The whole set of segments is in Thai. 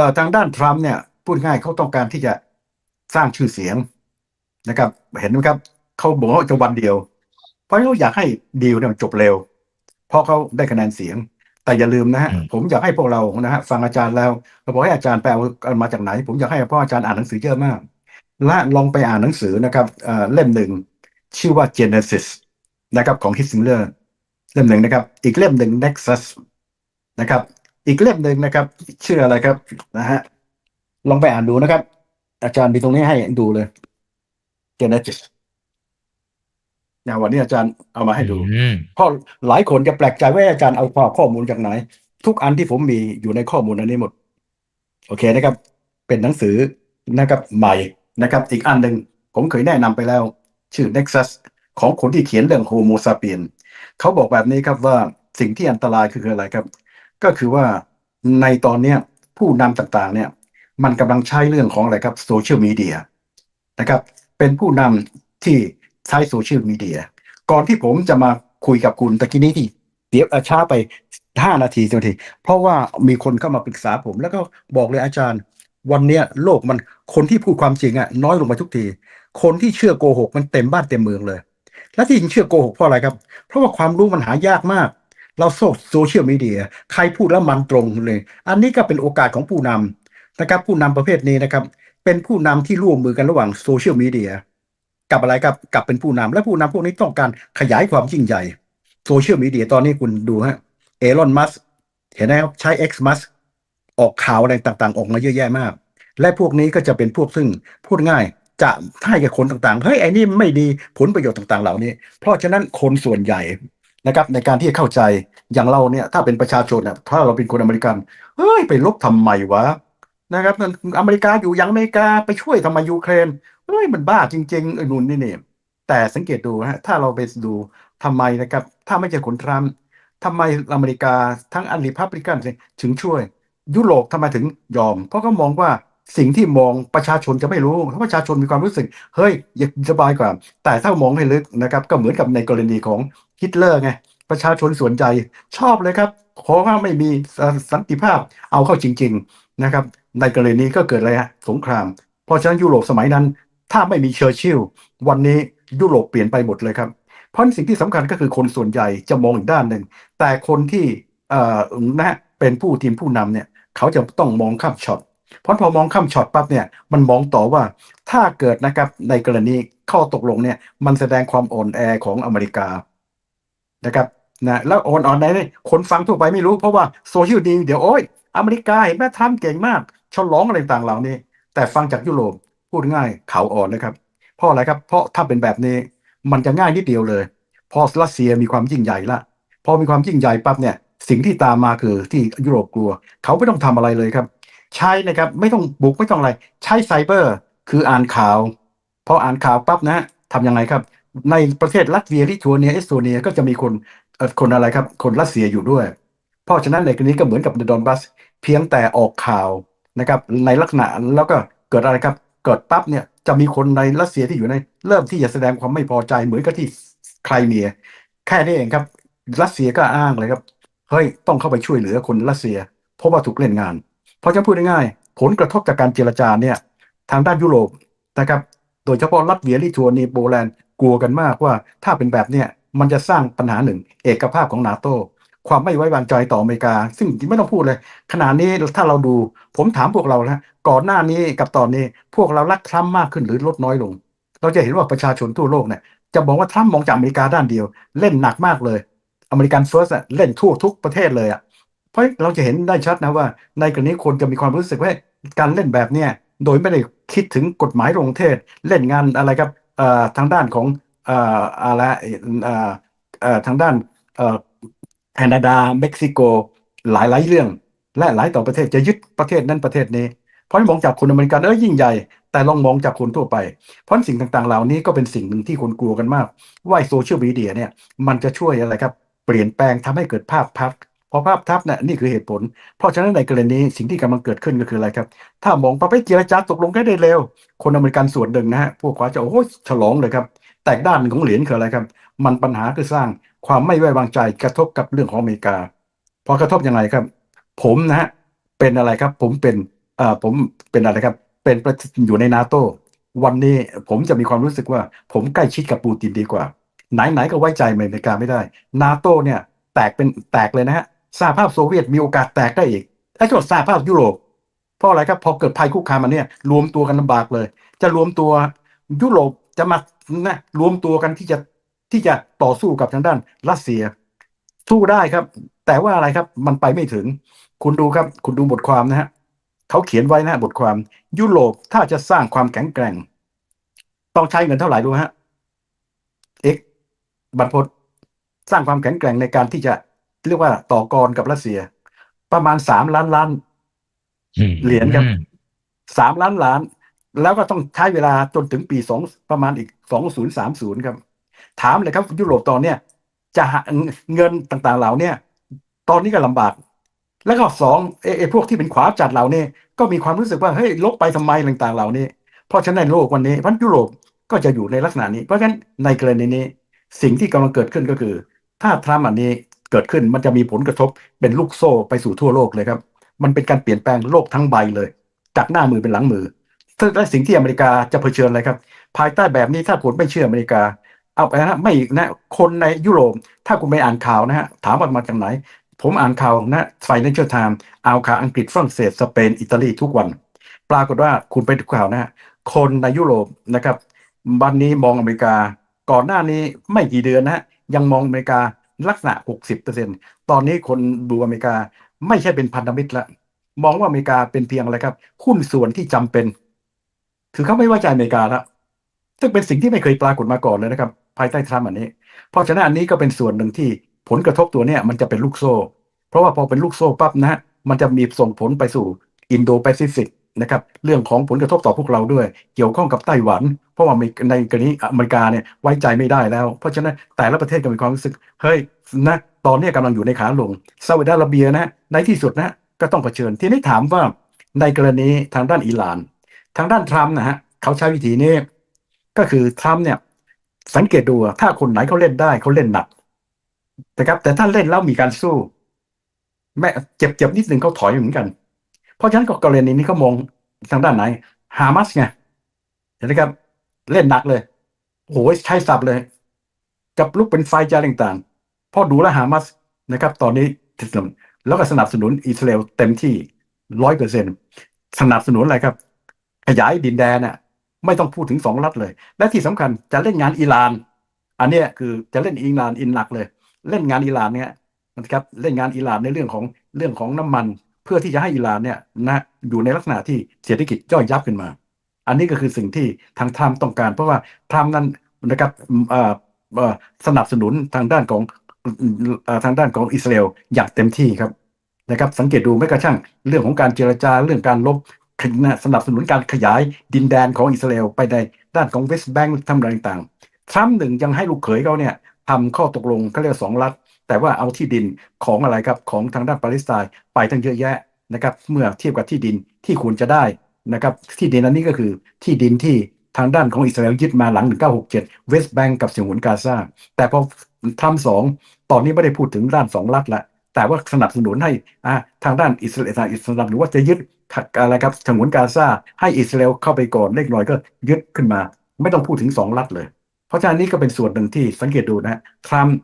เอ่อทางด้านทรัมป์เนี่ยพูดง่ายเขาต้องการที่จะสร้างชื่อเสียงนะครับ เห็นไหมครับเขาบอกว่าจะวันเดียว เพราะเขาอยากให้ดีลเนี่ยมันจบเร็ว เพราะเขาได้คะแนนเสียง แต่อย่าลืมนะฮะอืมผมอยากให้พวกเรานะฮะฟังอาจารย์แล้วเราบอกให้อาจารย์แปลเอามาจากไหน ผมอยากให้พ่ออาจารย์อ่านหนังสือเยอะมาก และลองไปอ่านหนังสือนะครับเอ่อเล่มหนึ่งชื่อว่า Genesis นะครับของฮิสซิงเลอร์เล่มหนึ่งนะครับ อีกเล่มหนึ่ง Nexus นะครับ อีกเล่มหนึ่งนะครับชื่ออะไรครับนะฮะลองไปอ่านดูนะครับ อาจารย์มีตรงนี้ให้ดูเลย Genesis นะวันนี้อาจารย์เอามาให้ดูอืมเพราะหลายคนจะแปลกใจว่าอาจารย์เอาข้อข้อมูลจากไหน ทุกอันที่ผมมีอยู่ในข้อมูลอันนี้หมด โอเคนะครับ เป็นหนังสือนะครับใหม่นะครับ อีกอันหนึ่งผมเคยแนะนำไปแล้ว ชื่อ Nexus ของคนที่เขียนเรื่อง Homo sapien เขาบอกแบบนี้ครับว่าสิ่งที่อันตรายคืออะไรครับ ก็คือว่าในตอนเนี้ยผู้นำต่างๆเนี่ยมันกำลังใช้เรื่องของอะไรครับโซเชียลมีเดียนะครับเป็นผู้นำที่ใช้โซเชียลมีเดียก่อนที่ผมจะมาคุยกับคุณตะกี้นี้ที่เดี๋ยวเอ่อช้าไปห้านาทีสิบนาที เพราะว่ามีคนเข้ามาปรึกษาผม แล้วก็บอกเลยอาจารย์ วันเนี้ยโลกมันคนที่พูดความจริงอะน้อยลงไปทุกที คนที่เชื่อโกหกมันเต็มบ้านเต็มเมืองเลย และที่จริงเชื่อโกหกเพราะอะไรครับ เพราะว่าความรู้มันหายากมาก เราโซเชียลมีเดียใครพูดแล้วมันตรงเลย อันนี้ก็เป็นโอกาสของผู้นำนะครับ ผู้นำประเภทนี้นะครับ เป็นผู้นำที่ร่วมมือกันระหว่างโซเชียลมีเดียกับอะไรครับกับเป็นผู้นำและผู้นำพวกนี้ต้องการขยายความยิ่งใหญ่โซเชียลมีเดียตอนนี้คุณดูฮะเอลอนมัสเห็นไหมครับใช้ X มัสออกข่าวอะไรต่างๆ ออกมาเยอะแยะมาก และพวกนี้ก็จะเป็นพวกซึ่งพูดง่ายจะให้กับคนต่างๆ เฮ้ยไอ้นี่ไม่ดีผลประโยชน์ต่างๆ เหล่านี้ เพราะฉะนั้นคนส่วนใหญ่ นะครับ ในการที่จะเข้าใจอย่างเราเนี่ยถ้าเป็นประชาชนเนี่ยถ้าเราเป็นคนอเมริกันเฮ้ยไปลบทำไมวะนะครับอเมริกาอยู่อย่างอเมริกาไปช่วยทำไมยูเครนเฮ้ยมันบ้าจริงๆไอ้นู่นนี่นี่แต่สังเกตดูฮะถ้าเราไปดูทำไมนะครับ ถ้าไม่ใช่คนทรัมป์ทำไมอเมริกาทั้งอันริพับลิกันถึงช่วย ยุโรปทำไมถึงยอม เพราะเขามองว่าสิ่งที่มองประชาชนจะไม่รู้เพราะประชาชนมีความรู้สึก เฮ้ยอยากสบายกว่า แต่ถ้ามองให้ลึกนะครับ ก็เหมือนกับในกรณีของ ฮิตเลอร์ไงประชาชนส่วนใหญ่ชอบเลยครับขอว่าไม่มีสันติภาพเอาเข้าจริง ๆนะครับ ในกรณีก็เกิดอะไรฮะสงคราม เพราะฉะนั้นยุโรปสมัยนั้น ถ้าไม่มีเชอร์ชิลวันนี้ยุโรปเปลี่ยนไปหมดเลยครับเพราะสิ่งที่สำคัญก็คือคนส่วนใหญ่จะมองอีกด้านหนึ่งแต่คนที่เอ่อนะเป็นผู้ทีมผู้นำเนี่ยเขาจะต้องมองข้ามช็อตเพราะพอมองข้ามช็อตปั๊บเนี่ยมันมองต่อว่าถ้าเกิดนะครับในกรณีข้อตกลงเนี่ยมันแสดงความอ่อนแอของอเมริกา นะครับนะแล้วอ่อนอ่อนไหนเนี่ยคนฟังทั่วไปไม่รู้เพราะว่าโซเชียลดีเดี๋ยวโอ้ยอเมริกาเห็นไหมทำเก่งมากฉลองอะไรต่างเหล่านี้ แต่ฟังจากยุโรปพูดง่ายเขาอ่อนนะครับ เพราะอะไรครับ เพราะถ้าเป็นแบบนี้มันจะง่ายนิดเดียวเลย พอรัสเซียมีความยิ่งใหญ่ละพอมีความยิ่งใหญ่ปั๊บเนี่ยสิ่งที่ตามมาคือที่ยุโรปกลัว เขาไม่ต้องทำอะไรเลยครับ ใช้นะครับไม่ต้องบุกไม่ต้องอะไร ใช้ไซเบอร์ คืออ่านข่าวพออ่านข่าวปั๊บนะทำยังไงครับ ในประเทศรัสเซียลิทัวเนียเอสโตเนียก็จะมีคนคนอะไรครับ คนรัสเซียอยู่ด้วย เพราะฉะนั้นในกรณีก็เหมือนกับในดอนบัส เพียงแต่ออกข่าวนะครับในลักษณะแล้วก็เกิดอะไรครับ เกิดปั๊บเนี่ยจะมีคนในรัสเซียที่อยู่ใน เริ่มที่จะแสดงความไม่พอใจเหมือนกับที่ไครเมีย แค่นี้เองครับ รัสเซียก็อ้างเลยครับเฮ้ยต้องเข้าไปช่วยเหลือคนรัสเซีย เพราะว่าถูกเล่นงาน เพราะจะพูดง่ายๆผลกระทบจากการเจรจาเนี่ยทางด้านยุโรปนะครับโดยเฉพาะรัสเซียลิทัวเนียโปแลนด์ กลัวกันมากว่าถ้าเป็นแบบเนี้ยมันจะสร้างปัญหาหนึ่ง เอกภาพของนาโตความไม่ไว้วางใจต่ออเมริกา ซึ่งไม่ต้องพูดเลย ขณะนี้ถ้าเราดูผมถามพวกเราแล้วก่อนหน้านี้กับตอนนี้พวกเรารักทรัมป์มากขึ้นหรือลดน้อยลง เราจะเห็นว่าประชาชนทั่วโลกเนี่ยจะบอกว่าทรัมป์มองจากอเมริกาด้านเดียว เล่นหนักมากเลย อเมริกันเฟิร์สเล่นทั่วทุกประเทศเลยอะเพราะเราจะเห็นได้ชัดนะว่า ในกรณีคนจะมีความรู้สึกว่าการเล่นแบบเนี้ยโดยไม่ได้คิดถึงกฎหมายโรงเทศ เล่นงานอะไรครับ ทางด้านของอะไรทางด้านแคนาดาเม็กซิโกหลายหลายเรื่อง และหลายต่อประเทศจะยึดประเทศนั้นประเทศนี้ เพราะมองจากคนอเมริกันเอ้ยยิ่งใหญ่ แต่ลองมองจากคนทั่วไป เพราะสิ่งต่างๆ เหล่านี้ก็เป็นสิ่งหนึ่งที่คนกลัวกันมาก ว่าโซเชียลมีเดียเนี่ยมันจะช่วยอะไรครับ เปลี่ยนแปลงทำให้เกิดภาพทับ พอภาพทับเนี่ยนี่คือเหตุผล เพราะฉะนั้นในกรณีสิ่งที่กำลังเกิดขึ้นก็คืออะไรครับ ถ้ามองไปเจรจาตกลงกันได้เร็ว คนอเมริกันส่วนหนึ่งนะฮะพวกเขาจะโอ้โหฉลองเลยครับ แต่ด้านของเหรียญคืออะไรครับ มันปัญหาคือสร้างความไม่ไว้วางใจกระทบกับเรื่องของอเมริกา พอกระทบยังไงครับ ผมนะฮะเป็นอะไรครับ ผมเป็นเอ่าผมเป็นอะไรครับ เป็นประอยู่ในนาโตวันนี้ผมจะมีความรู้สึกว่า ผมใกล้ชิดกับปูตินดีกว่า ไหนๆก็ไว้ใจอเมริกาไม่ได้ นาโตเนี่ยแตกเป็นแตกเลยนะฮะ สหภาพโซเวียตมีโอกาสแตกได้อีกไอ้ตัวสหภาพยุโรปเพราะอะไรครับพอเกิดภัยคุกคามมันเนี่ย รวมตัวกันลำบากเลย จะรวมตัวยุโรปจะมานะรวมตัวกันที่จะที่จะต่อสู้กับทางด้านรัสเซีย สู้ได้ครับ แต่ว่าอะไรครับมันไปไม่ถึง คุณดูครับ คุณดูบทความนะฮะเขาเขียนไว้นะบทความ ยุโรปถ้าจะสร้างความแข็งแกร่ง ต้องใช้เงินเท่าไหร่ดูฮะ x บรรพตสร้างความแข็งแกร่งในการที่จะ เรียกว่าต่อกรกับรัสเซีย ประมาณสามล้านล้านอืมเหรียญครับสามล้านล้าน แล้วก็ต้องใช้เวลาจนถึงปีสองประมาณอีกสองศูนย์สามศูนย์ครับ ถามเลยครับ ยุโรปตอนเนี้ยจะหาเงินต่างๆเหล่าเนี้ยตอนนี้ก็ลำบาก แล้วก็สองไอ้ไอ้พวกที่เป็นขวาจัดเหล่านี้ก็มีความรู้สึกว่าเฮ้ยลบไปทำไมต่างๆเหล่านี้ เพราะฉะนั้นในโลกวันนี้เพราะยุโรปก็จะอยู่ในลักษณะนี้ เพราะฉะนั้นในกรณีนี้สิ่งที่กำลังเกิดขึ้นก็คือ ถ้าทรัมป์อันนี้ เกิดขึ้นมันจะมีผลกระทบเป็นลูกโซ่ไปสู่ทั่วโลกเลยครับ มันเป็นการเปลี่ยนแปลงโลกทั้งใบเลย จากหน้ามือเป็นหลังมือและสิ่งที่อเมริกาจะเผชิญอะไรครับ ภายใต้แบบนี้ถ้าคุณไม่เชื่ออเมริกา เอาไปนะไม่นะคนในยุโรป ถ้าคุณไปอ่านข่าวนะฮะถามว่ามาจากไหน ผมอ่านข่าวนะไฟ n a n c i a l Times เอาข่าวอังกฤษฝรั่งเศสสเปนอิตาลีทุกวัน ปรากฏว่าคุณไปดูข่าวนะฮะคนในยุโรปนะครับวันนี้มองอเมริกา ก่อนหน้านี้ไม่กี่เดือนนะฮะยังมองอเมริกา ลักษณะ 60%ตอนนี้คนดูอเมริกาไม่ใช่เป็นพันธมิตรละมองว่าอเมริกาเป็นเพียงอะไรครับหุ้นส่วนที่จำเป็น คือเขาไม่ไว้ใจอเมริกาแล้วซึ่งเป็นสิ่งที่ไม่เคยปรากฏมาก่อนเลยนะครับ ภายใต้ทรัมป์อันนี้ เพราะฉะนั้นอันนี้ก็เป็นส่วนหนึ่งที่ผลกระทบตัวเนี้ยมันจะเป็นลูกโซ่ เพราะว่าพอเป็นลูกโซ่ปั๊บนะฮะมันจะมีส่งผลไปสู่อินโดแปซิฟิก นะครับเรื่องของผลกระทบต่อพวกเราด้วย เกี่ยวข้องกับไต้หวัน เพราะว่าในกรณีอเมริกาเนี่ยไว้ใจไม่ได้แล้ว เพราะฉะนั้นแต่ละประเทศก็มีความรู้สึกเฮ้ยนะตอนนี้กำลังอยู่ในขาลงซาอุดิอาระเบียนะในที่สุดนะก็ต้องเผชิญ ทีนี้ถามว่าในกรณีทางด้านอิหร่าน ทางด้านทรัมป์นะฮะเขาใช้วิธีนี้ ก็คือทรัมป์เนี่ยสังเกตดูถ้าคนไหนเขาเล่นได้เขาเล่นหนักนะครับแต่ถ้าเล่นแล้วมีการสู้ แม้เจ็บเจ็บนิดหนึ่งเขาถอยเหมือนกัน เพราะฉะนั้นก็กรณีนี้เขามองทางด้านไหน ฮามาสไงเห็นไหมครับ เล่นหนักเลยโอ้โหใช้สับเลย กับลุกเป็นไฟจาต่างๆพอดูแลฮามาสนะครับ ตอนนี้สนับแล้วก็สนับสนุนอิสราเอลเต็มที่ร้อยเปอร์เซ็นสนับสนุนอะไรครับ ขยายดินแดนน่ะไม่ต้องพูดถึงสองรัฐเลย และที่สำคัญจะเล่นงานอิหร่าน อันนี้คือจะเล่นอิหร่านอินหนักเลย เล่นงานอิหร่านเนี่ยนะครับเล่นงานอิหร่านในเรื่องของเรื่องของน้ำมัน พื่อที่จะให้อิหร่านเนี่ยนะอยู่ในลักษณะที่เศรษฐกิจย่อยยับขึ้นมา อันนี้ก็คือสิ่งที่ทางทรัมป์ต้องการ เพราะว่าทรัมป์นั้นนะครับสนับสนุนทางด้านของทางด้านของอิสราเอลอย่างเต็มที่ครับนะครับสังเกตดูไม่กระทั่งเรื่องของการเจรจาเรื่องการลบสนับสนุนการขยายดินแดนของอิสราเอลไปในด้านของเวสต์แบงก์ทำอะไรต่างๆทรัมป์หนึ่งยังให้ลูกเขยเขาเนี่ยทำข้อตกลงเขาเรียกสองรัฐ แต่ว่าเอาที่ดินของอะไรครับของทางด้านปาเลสไตน์ไปทั้งเยอะแยะนะครับเมื่อเทียบกับที่ดินที่ควรจะได้นะครับที่ดินอันนี้ก็คือที่ดินที่ทางด้านของอิสราเอลยึดมาหลัง 1967 เวสต์แบงก์กับสิงหุนกาซาแต่พอทรัมสองตอนนี้ไม่ได้พูดถึงด้านสองรัฐละแต่ว่าสนับสนุนให้อ่าทางด้านอิสราเอลอิสลามหรือว่าจะยึดอะไรครับฉงวนกาซาให้อิสราเอลเข้าไปก่อนเล็กน้อยก็ยึดขึ้นมา ไม่ต้องพูดถึงสองรัฐเลย เพราะฉะนั้นนี่ก็เป็นส่วนหนึ่งที่สังเกตดูนะทรัมป์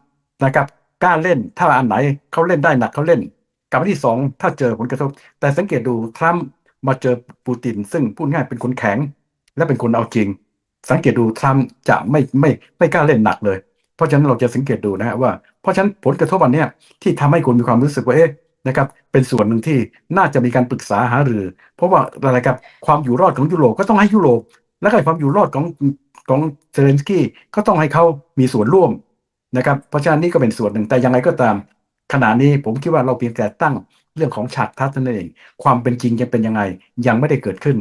นะครับ กล้าเล่น ถ้าอันไหนเขาเล่นได้หนักเขาเล่นกับที่สองถ้าเจอผลกระทบ แต่สังเกตดูทรัมป์มาเจอปูติน ซึ่งพูดง่ายเป็นคนแข็ง และเป็นคนเอาจริง สังเกตดูทรัมป์จะไม่ไม่ไม่กล้าเล่นหนักเลย เพราะฉะนั้นเราจะสังเกตดูนะฮะว่าเพราะฉะนั้นผลกระทบอันเนี้ยที่ทำให้คุณมีความรู้สึกว่าเอ๊ะนะครับเป็นส่วนหนึ่งที่น่าจะมีการปรึกษาหารือ เพราะว่าอะไรครับความอยู่รอดของยุโรปก็ต้องให้ยุโรปและก็ความอยู่รอดของของเซเลนสกี้ก็ต้องให้เขามีส่วนร่วม นะครับเพราะฉะนั้นนี่ก็เป็นส่วนหนึ่งแต่ยังไงก็ตาม ขณะนี้ผมคิดว่าเราเพียงแต่ตั้งเรื่องของฉากทัศน์นั่นเอง ความเป็นจริงจะเป็นยังไงยังไม่ได้เกิดขึ้น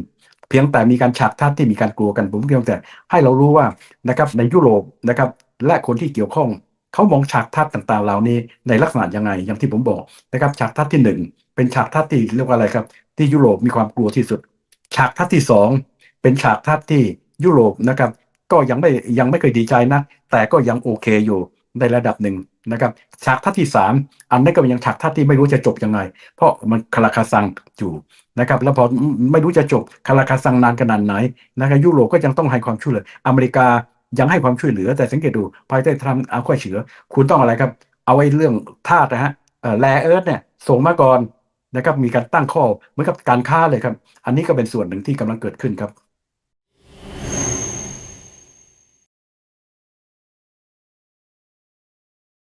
เพียงแต่มีการฉากทัศน์ที่มีการกลัวกันผมเพียงแต่ให้เรารู้ว่านะครับในยุโรปนะครับและคนที่เกี่ยวข้องเขามองฉากทัศน์ต่างๆ เหล่านี้ในลักษณะยังไง อย่างที่ผมบอกนะครับฉากทัศน์ที่หนึ่งเป็นฉากทัศน์ที่เรียกว่าอะไรครับ ที่ยุโรปมีความกลัวที่สุด ฉากทัศน์ที่สองเป็นฉากทัศน์ที่ยุโรปนะครับก็ยังไม่ยังไม่เคยดีใจนะแต่ก็ยังโอเคอยู่ ในระดับหนึ่งนะครับฉากทัศที่สามอันนั้นก็เป็นยังฉากทัศที่ไม่รู้จะจบยังไง เพราะมันคาราคาซังอยู่นะครับแล้วพอไม่รู้จะจบคาราคาซังนานขนาดไหนนะครับยุโรปก็ยังต้องให้ความช่วยเหลืออเมริกายังให้ความช่วยเหลือ แต่สังเกตดูภายใต้ทรัมป์เอาข้อเฉือคุณต้องอะไรครับ เอาไอ้เรื่องธาตุนะฮะแร่เอิร์ธเนี่ยส่งมาก่อนนะครับมีการตั้งข้อเหมือนกับการค้าเลยครับ อันนี้ก็เป็นส่วนหนึ่งที่กำลังเกิดขึ้นครับ